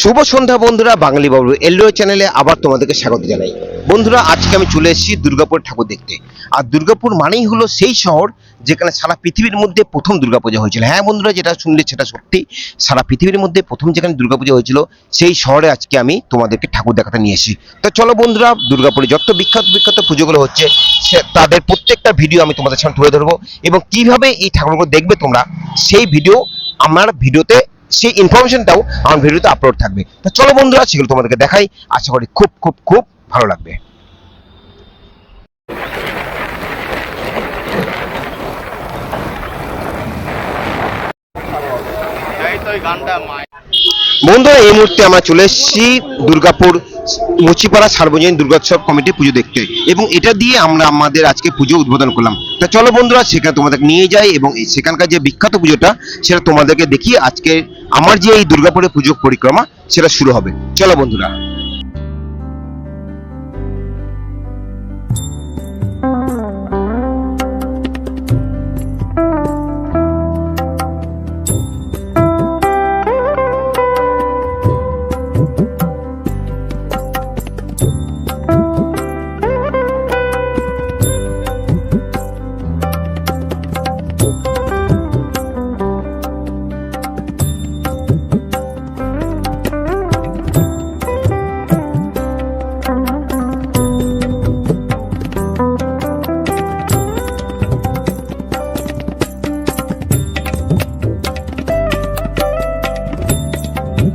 শুভ সন্ধ্যা বন্ধুরা, বাঙালি বাবু এলও চ্যানেলে আবার তোমাদেরকে স্বাগত জানাই। বন্ধুরা, আজকে আমি চলে এসেছি দুর্গাপুর ঠাকুর দেখতে। আর দুর্গাপুর মানেই হলো সেই শহর যেখানে সারা পৃথিবীর মধ্যে প্রথম দুর্গাপূজা হয়েছিল। হ্যাঁ বন্ধুরা, যেটা শুনলে সেটা সত্যি। সারা পৃথিবীর মধ্যে প্রথম যেখানে দুর্গাপূজা হয়েছিল, সেই শহরে আজকে আমি তোমাদেরকে ঠাকুর দেখাতে নিয়ে এসেছি। তো চলো বন্ধুরা, দুর্গাপুরে যত বিখ্যাত বিখ্যাত পুজোগুলো হচ্ছে তাদের প্রত্যেকটা ভিডিও আমি তোমাদের সামনে তুলে ধরবো। এবং কীভাবে এই ঠাকুরগুলো দেখবে তোমরা, সেই ভিডিও আমার ভিডিওতে সেই ইনফরমেশনটাও আমার ভিডিওতে আপলোড থাকবে। তা চলো বন্ধুরা, সেগুলো তোমাদেরকে দেখাই। আশা করি খুব খুব খুব ভালো লাগবে। বন্ধুরা, এই মুহূর্তে আমরা চলে এসেছি দুর্গাপুর মুচিপাড়া সার্বজনীন দুর্গোৎসব কমিটি পুজো দেখতে এবং এটা দিয়ে আমরা আমাদের আজকে পুজো উদ্বোধন করলাম। তা চলো বন্ধুরা, সেখানে তোমাদের নিয়ে যাই এবং সেখানকার যে বিখ্যাত পুজোটা, সেটা তোমাদেরকে দেখিয়ে আজকে আমার যে এই দুর্গাপুরের পুজো পরিক্রমা, সেটা শুরু হবে। চলো বন্ধুরা।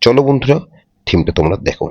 চলো বন্ধুরা থিমটা তোমরা দেখো।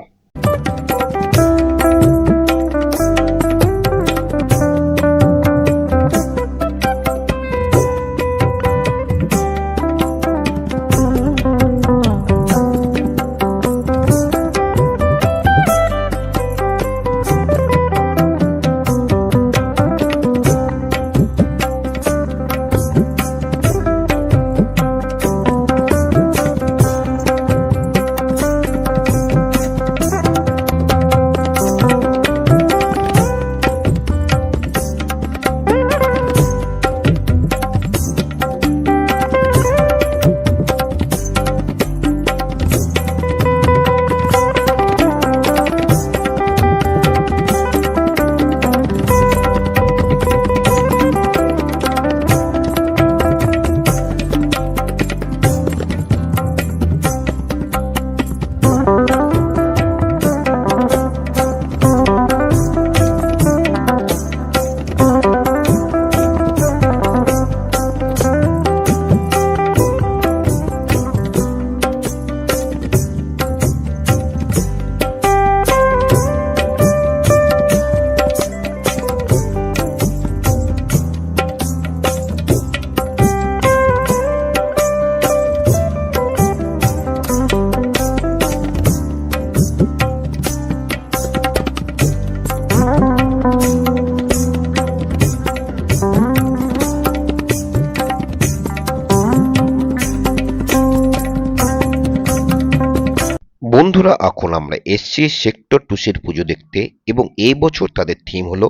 এসছি সেক্টর টুসের পুজো দেখতে এবং এই বছর তাদের থিম হলো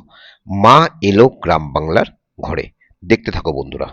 মা এলো গ্রাম বাংলার ঘরে। দেখতে থাকো বন্ধুরা।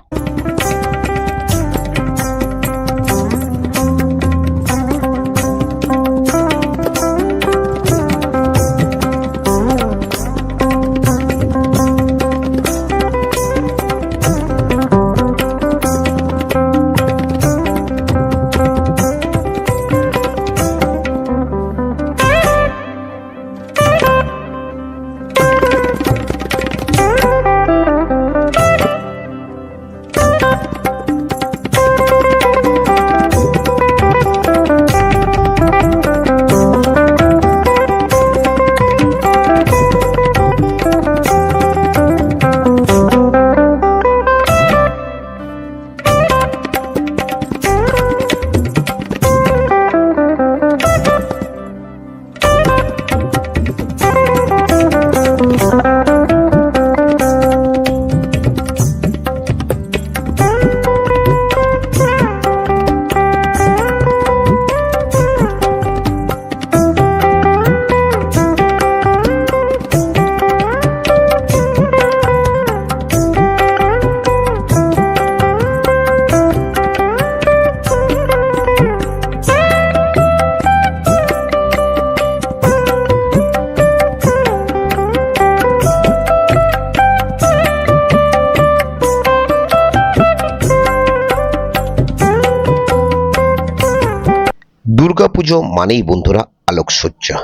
দুর্গাপুজো মানেই বন্ধুরা আলোকসজ্জা।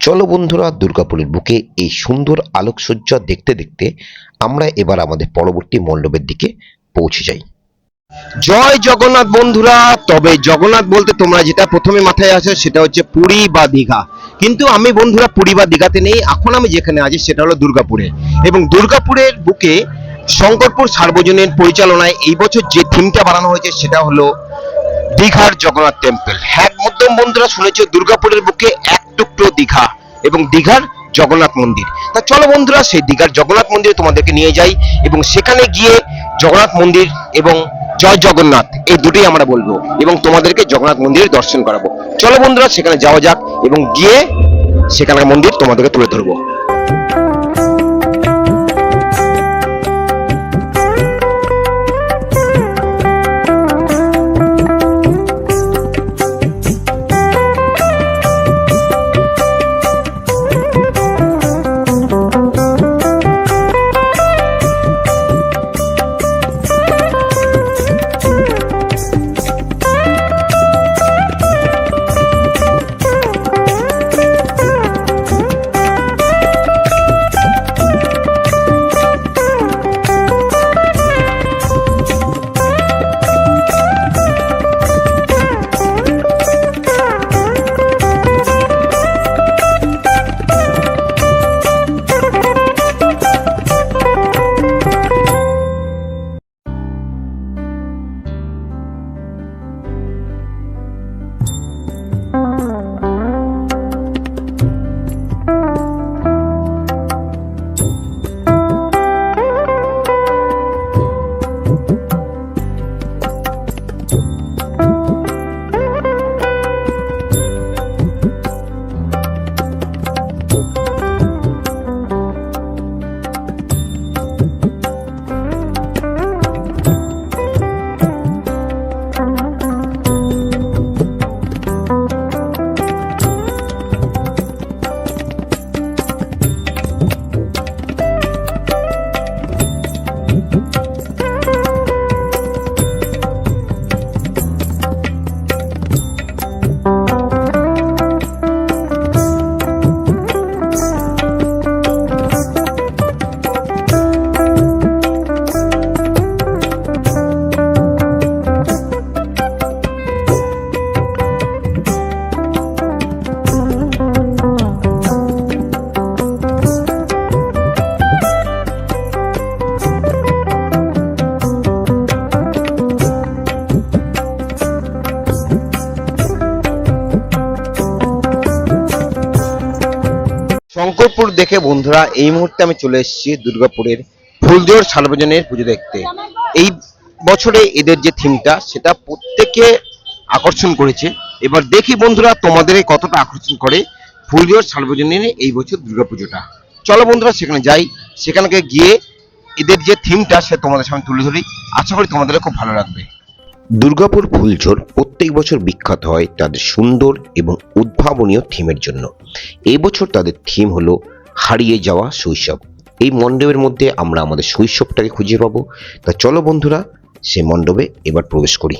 চলো বন্ধুরা দুর্গাপুরের বুকে এই সুন্দর আলোকসজ্জা দেখতে দেখতে আমরা এবার আমাদের পরবর্তী মণ্ডপের দিকে পৌঁছে যাই। জয় জগন্নাথ বন্ধুরা! তবে জগন্নাথ বলতে তোমরা যেটা প্রথমে মাথায় আসে সেটা হচ্ছে পুরী বা দীঘা। কিন্তু আমি বন্ধুরা পুরী বা দীঘাতে নেই, এখন আমি যেখানে আছি সেটা হলো দুর্গাপুরে। এবং দুর্গাপুরের বুকে শঙ্করপুর সার্বজনীন পরিচালনায় এই বছর যে থিমটা বানানো হয়েছে সেটা হলো দীঘার জগন্নাথ টেম্পল হ্যাঁ মধ্যম বন্ধুরা শুনেছ, দুর্গাপুরের বুকে এক টুকরো দীঘা এবং দীঘার জগন্নাথ মন্দির। তা চলো বন্ধুরা, সেই দীঘার জগন্নাথ মন্দিরে তোমাদেরকে নিয়ে যাই এবং সেখানে গিয়ে জগন্নাথ মন্দির এবং জয় জগন্নাথ, এই দুটোই আমরা বলব এবং তোমাদেরকে জগন্নাথ মন্দিরের দর্শন করাবো। চলো বন্ধুরা, সেখানে যাওয়া যাক এবং গিয়ে সেখানকার মন্দির তোমাদেরকে তুলে ধরবো। শঙ্করপুর দেখে বন্ধুরা, এই মুহূর্তে আমি চলে এসেছি দুর্গাপুরের ফুলজোর সার্বজনীন পুজো দেখতে। এই বছরে এদের যে থিমটা, সেটা প্রত্যেকে আকর্ষণ করেছে। এবার দেখি বন্ধুরা, তোমাদের কতটা আকর্ষণ করে ফুলজোর সার্বজনীন এই বছর দুর্গাপুজোটা। চলো বন্ধুরা, সেখানে যাই। সেখানে গিয়ে এদের যে থিমটা সে তোমাদের সামনে তুলে ধরি। আশা করি তোমাদের খুব ভালো লাগবে। দুর্গাপুর ফুলঝোর প্রত্যেক বছর বিখ্যাত হয় তাদের সুন্দর এবং উদ্ভাবনীয় থিমের জন্য। এবছর বছর তাদের থিম হল হারিয়ে যাওয়া শৈশব। এই মণ্ডপের মধ্যে আমরা আমাদের শৈশবটাকে খুঁজে পাবো। তা চলো বন্ধুরা সে মণ্ডপে এবার প্রবেশ করি।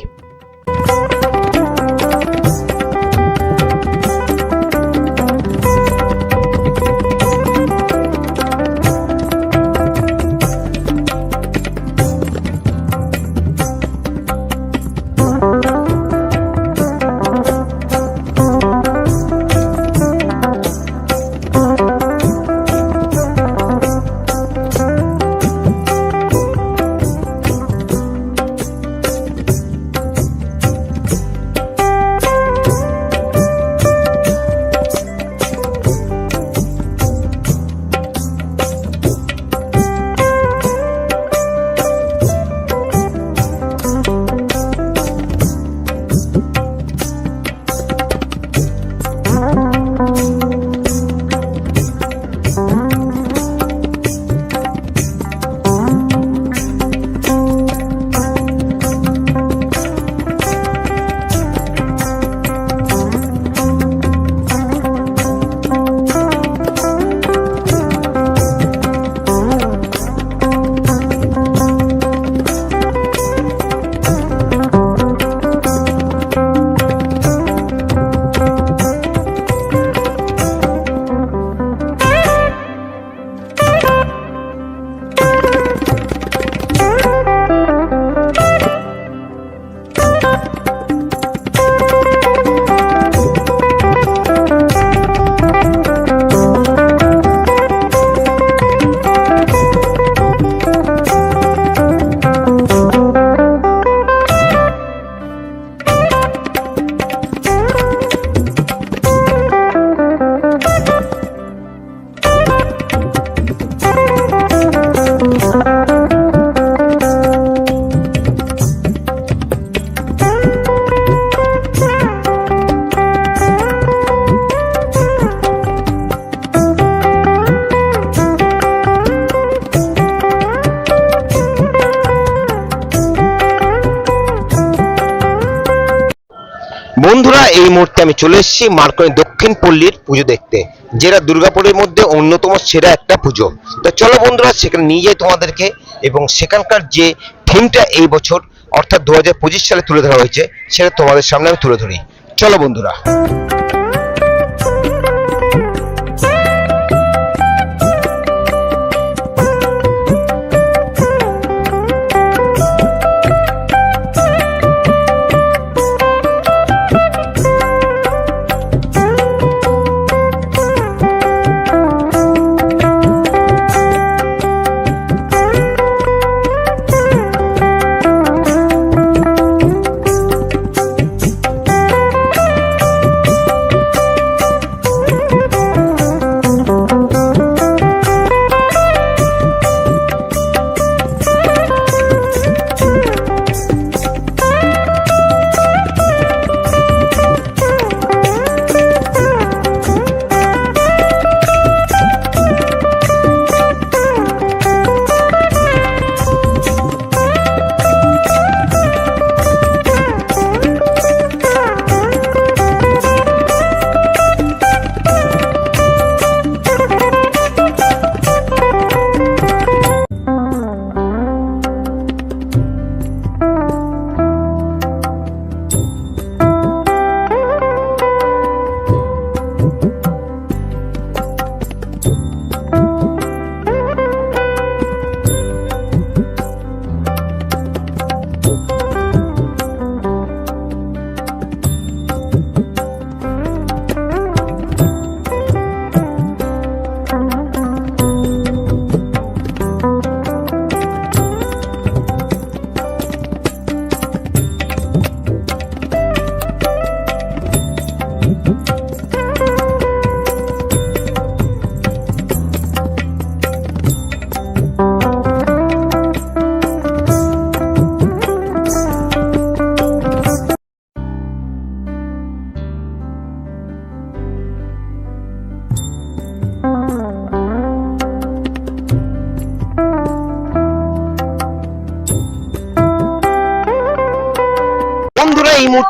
আমি চলে এসেছি মার্কনি দক্ষিণ পল্লীর পুজো দেখতে, যেটা দুর্গাপুরের মধ্যে অন্যতম সেরা একটা পুজো। তো চলো বন্ধুরা, সেখানে নিয়ে যাই তোমাদেরকে, এবং সেখানকার যে থিমটা এই বছর, অর্থাৎ দু হাজার পঁচিশ সালে তুলে ধরা হয়েছে, সেটা তোমাদের সামনে আমি তুলে ধরি। চলো বন্ধুরা।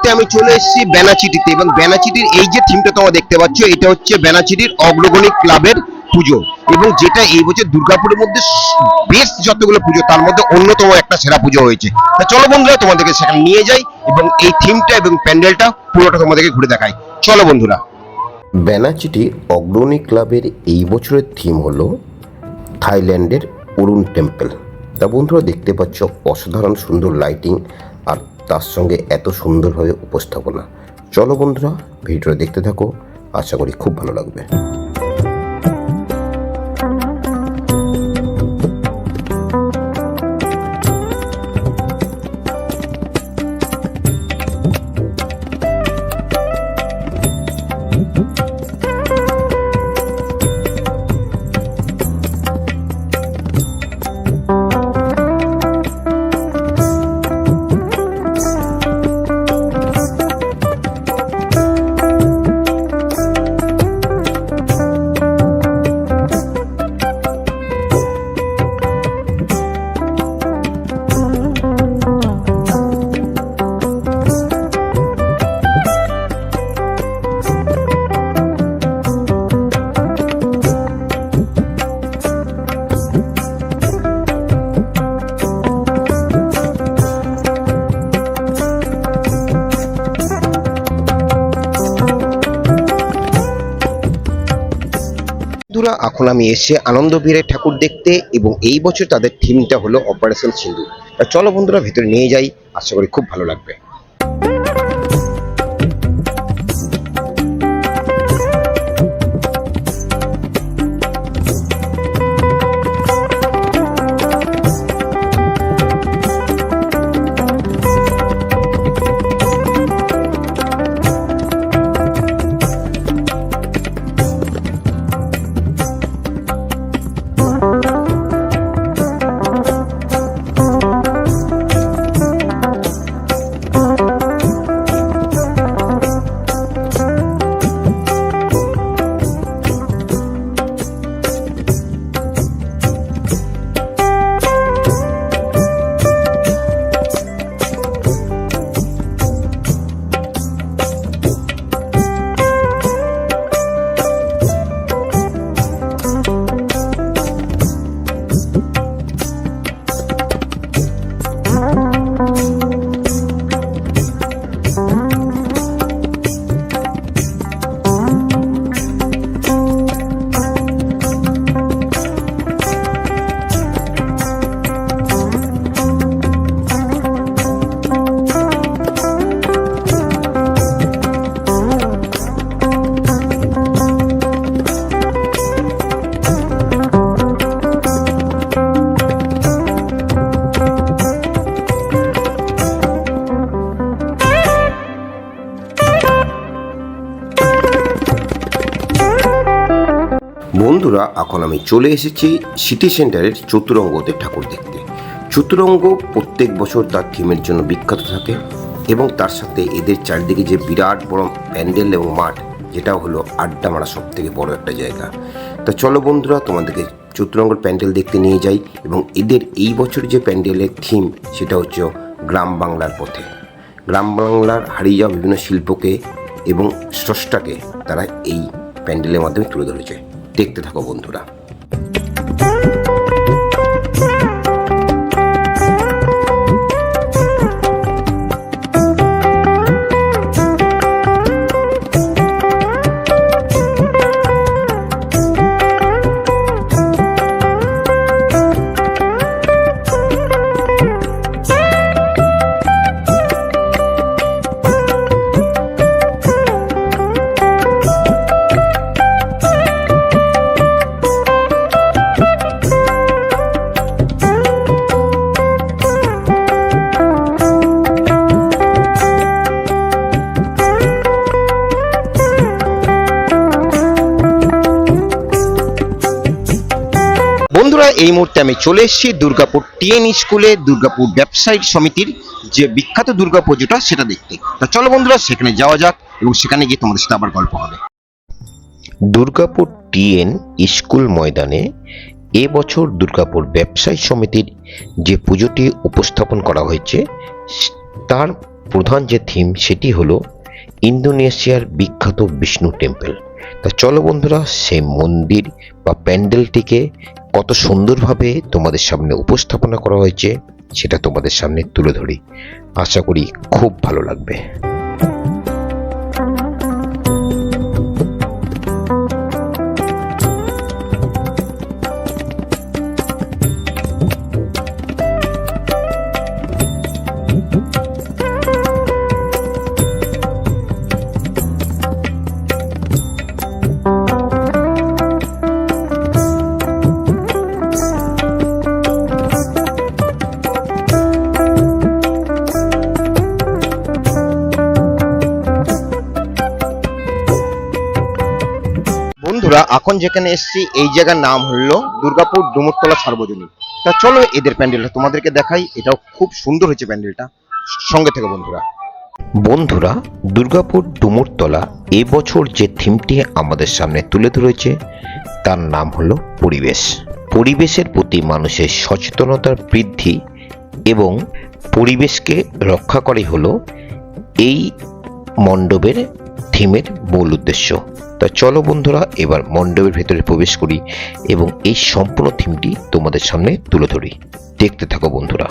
মুহূর্তে আমি চলে এসেছি বেনাচিটিতে এবং বেনাচিটির এই যে থিমটা তোমরা দেখতে পাচ্ছ, এটা হচ্ছে বেনাচিটির অগ্রগণী ক্লাবের পুজো এবং যেটা এই বছর দুর্গাপুরের মধ্যে বেশ যতগুলো পুজো, তার মধ্যে অন্যতম একটা সেরা পুজো হয়েছে। তা চলো বন্ধুরা, তোমাদেরকে সেখানে নিয়ে যাই এবং এই থিমটা এবং প্যান্ডেলটা পুরোটা তোমাদেরকে ঘুরে দেখাই। চলো বন্ধুরা। ব্যানাচিটি অগ্রণী ক্লাবের এই বছরের থিম হলো থাইল্যান্ডের অরুণ টেম্পল। তা বন্ধুরা, দেখতে পাচ্ছ অসাধারণ সুন্দর লাইটিং আর তার সঙ্গে এত সুন্দরভাবে উপস্থাপনা। চলো বন্ধুরা, ভিডিওটা দেখতে থাকো। আশা করি খুব ভালো লাগবে। বন্ধুরা, এখন আমি এসে আনন্দ বীরে ঠাকুর দেখতে এবং এই বছর তাদের থিমটা হলো অপারেশন সিন্ধু চলো বন্ধুরা, ভেতরে নিয়ে যাই। আশা করি খুব ভালো লাগবে। বন্ধুরা, এখন আমি চলে এসেছি সিটি সেন্টারের চতুরঙ্গতে ঠাকুর দেখতে। চতুরঙ্গ প্রত্যেক বছর তার থিমের জন্য বিখ্যাত থাকে এবং তার সাথে এদের চারিদিকে যে বিরাট বড় প্যান্ডেল এবং মাঠ যেটা হলো আড্ডা মারা সব থেকে বড় একটা জায়গা। তা চলো বন্ধুরা, তোমাদেরকে চতুরঙ্গর প্যান্ডেল দেখতে নিয়ে যাই এবং এদের এই বছর যে প্যান্ডেলের থিম, সেটা হচ্ছে গ্রাম বাংলার পথে। গ্রাম বাংলার হারিয়ে যাওয়া বিভিন্ন শিল্পকে এবং স্রষ্টাকে তারা এই প্যান্ডেলের মাধ্যমে তুলে ধরেছে। দেখতে থাকো বন্ধুরা। এই মুহূর্তে আমি চলে এসেছি দুর্গাপুর টিএন স্কুলে দুর্গাপুর ব্যবসায়িক সমিতির যে বিখ্যাত দুর্গা পুজোটা সেটা দেখতে। তা চলো বন্ধুরা, সেখানে যাওয়া যাক এবং সেখানে গিয়ে তোমাদের সাথে আবার গল্প হবে। দুর্গাপুর টিএন স্কুল ময়দানে এবছর দুর্গাপুর ব্যবসায়ী সমিতির যে পুজোটি উপস্থাপন করা হয়েছে, তার প্রধান যে থিম সেটি হলো ইন্দোনেশিয়ার বিখ্যাত বিষ্ণু টেম্পল। তা চলো বন্ধুরা, সেই মন্দির বা প্যান্ডেলটিকে কত সুন্দরভাবে তোমাদের সামনে উপস্থাপনা করা হয়েছে, সেটা তোমাদের সামনে তুলে ধরি। আশা করি খুব ভালো লাগবে। এখন যেখানে এসেছি, এই জায়গার নাম হলো দুর্গাপুর ডুমুরতলা সার্বজনীন। তা চলো এদের প্যান্ডেলটা তোমাদেরকে দেখাই, এটাও খুব সুন্দর হয়েছে প্যান্ডেলটা। সঙ্গে থেকে বন্ধুরা। বন্ধুরা, দুর্গাপুর ডুমুরতলা এবছর যে থিমটি আমাদের সামনে তুলে ধরেছে, তার নাম হলো পরিবেশ। পরিবেশের প্রতি মানুষের সচেতনতার বৃদ্ধি এবং পরিবেশকে রক্ষা করে হলো এই মণ্ডপের থিমের মূল উদ্দেশ্য। তা চলো বন্ধুরা, এবার মণ্ডপের ভেতরে প্রবেশ করি এবং এই সম্পূর্ণ থিমটি তোমাদের সামনে তুলে ধরি। দেখতে থাকো বন্ধুরা।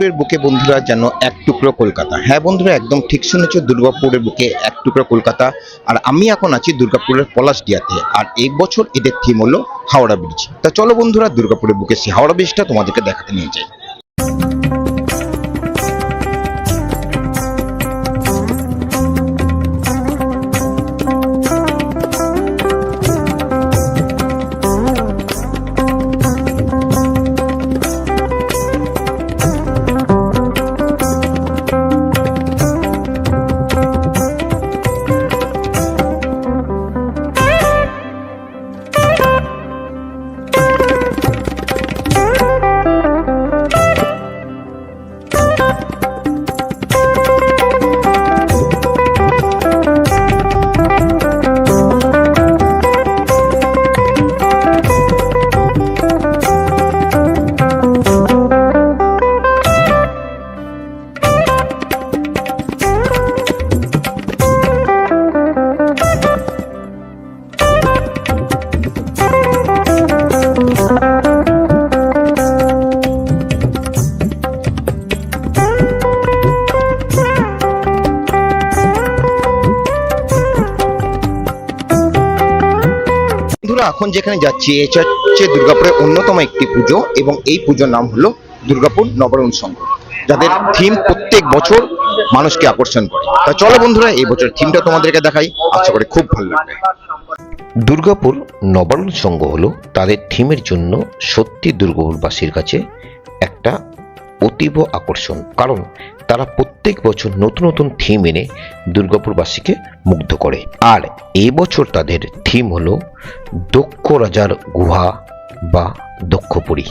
দুর্গাপুরের বুকে বন্ধুরা যেন এক টুকরো কলকাতা। হ্যাঁ বন্ধুরা, একদম ঠিক শুনেছ, দুর্গাপুরের বুকে এক টুকরো কলকাতা। আর আমি এখন আছি দুর্গাপুরের পলাশ ডিয়াতে আর এই বছর এদের থিম হলো হাওড়া ব্রিজ তা চলো বন্ধুরা, দুর্গাপুরের বুকে সেই হাওড়া ব্রিজটা তোমাদেরকে দেখাতে নিয়ে যাই। এখন যেখানে যাচ্ছি এটা হচ্ছে দুর্গাপুরের অন্যতম একটি পুজো এবং এই পুজোর নাম হলো দুর্গাপুর নবরণ সংঘ। যাদের থিম প্রত্যেক বছর মানুষকে আকর্ষণ করে। তা চলো বন্ধুরা, এই বছর থিমটা তোমাদেরকে দেখাই। আশা করে খুব ভালো লাগবে। দুর্গাপুর নবান্ন সংঘ হলো তাদের থিমের জন্য সত্যি দুর্গাপুরবাসীর কাছে একটা অতীব আকর্ষণ। কারণ তারা প্রত্যেক বছর নতুন নতুন থিম এনে দুর্গাপুরবাসীকে মুগ্ধ করে। আর এবছর তাদের থিম হলো দক্ষ রাজার গুহা বা দক্ষপুরী।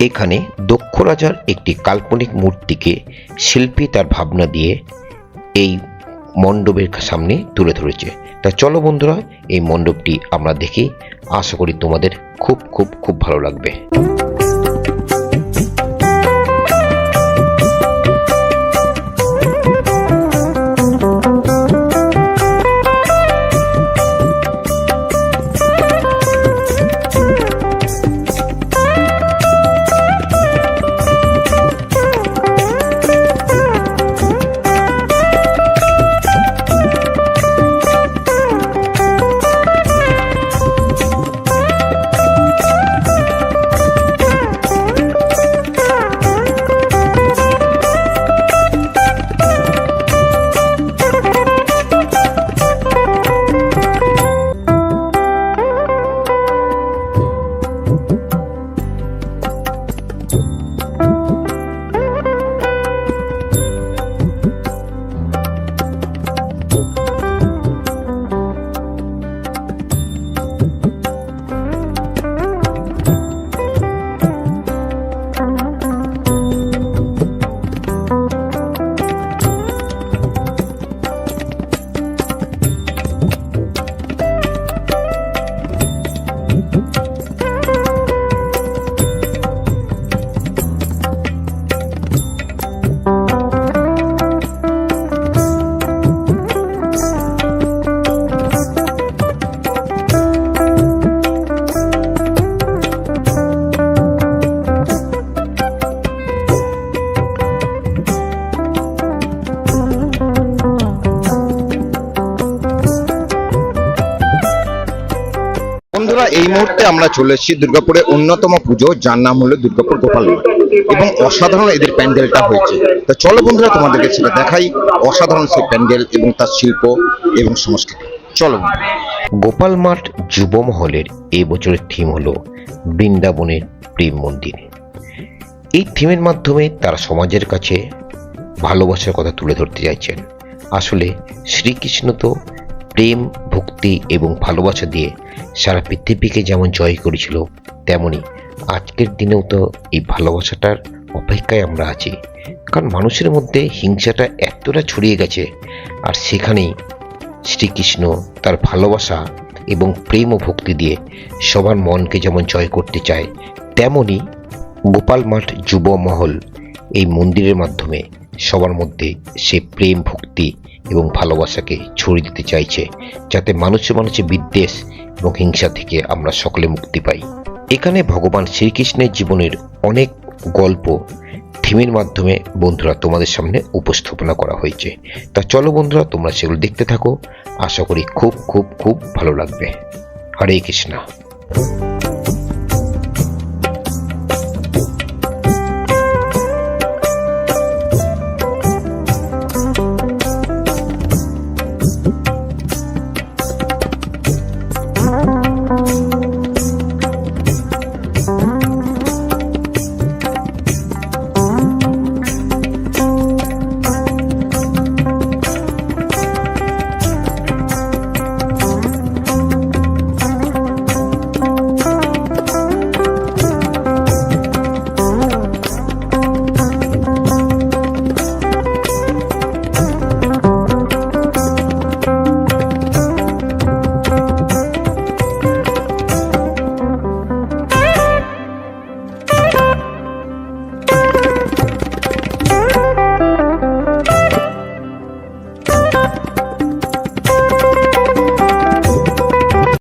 এখানে দক্ষ রাজার একটি কাল্পনিক মূর্তিকে শিল্পী তার ভাবনা দিয়ে এই মণ্ডপের সামনে তুলে ধরেছে। তা চলো বন্ধুরা, এই মণ্ডপটি আমরা দেখি। আশা করি তোমাদের খুব খুব খুব ভালো লাগবে। মুহূর্তে আমরা চলে এসেছি দুর্গাপুরের অন্যতম পুজো, যার নাম হলো দুর্গাপুর গোপাল। এবং অসাধারণ এদের প্যান্ডেলটা হয়েছে। তা চলো বন্ধুরা, তোমাদেরকে সেটা দেখাই অসাধারণ সেই প্যান্ডেল এবং তার শিল্প এবং সংস্কৃতি। চলো। গোপাল মাঠ যুব মহলের এই বছরের থিম হলো বৃন্দাবনের প্রেম মন্দির। এই থিমের মাধ্যমে তারা সমাজের কাছে ভালোবাসার কথা তুলে ধরতে চাইছেন। আসলে শ্রীকৃষ্ণ তো প্রেম, ভক্তি এবং ভালোবাসা দিয়ে সারা পৃথিবীকে যেমন জয় করেছিল, তেমনি আজকের দিনেও তো এই ভালোবাসাটার অপেক্ষায় আমরা আছি। কারণ মানুষের মধ্যে হিংসাটা এতটা ছড়িয়ে গেছে, আর সেখানেই শ্রীকৃষ্ণ তার ভালোবাসা এবং প্রেম ও ভক্তি দিয়ে সবার মনকে যেমন জয় করতে চায়, তেমনি গোপাল মাঠ যুব মহল এই মন্দিরের মাধ্যমে সবার মধ্যে সে প্রেম, ভক্তি এবং ভালোবাসাকে ছড়িয়ে দিতে চাইছে, যাতে মানুষে মানুষে বিদ্বেষ এবং হিংসা থেকে আমরা সকলে মুক্তি পাই। এখানে ভগবান শ্রীকৃষ্ণের জীবনের অনেক গল্প থিমের মাধ্যমে বন্ধুরা তোমাদের সামনে উপস্থাপনা করা হয়েছে। তা চলো বন্ধুরা, তোমরা সেগুলো দেখতে থাকো। আশা করি খুব খুব খুব ভালো লাগবে। হরে কৃষ্ণা।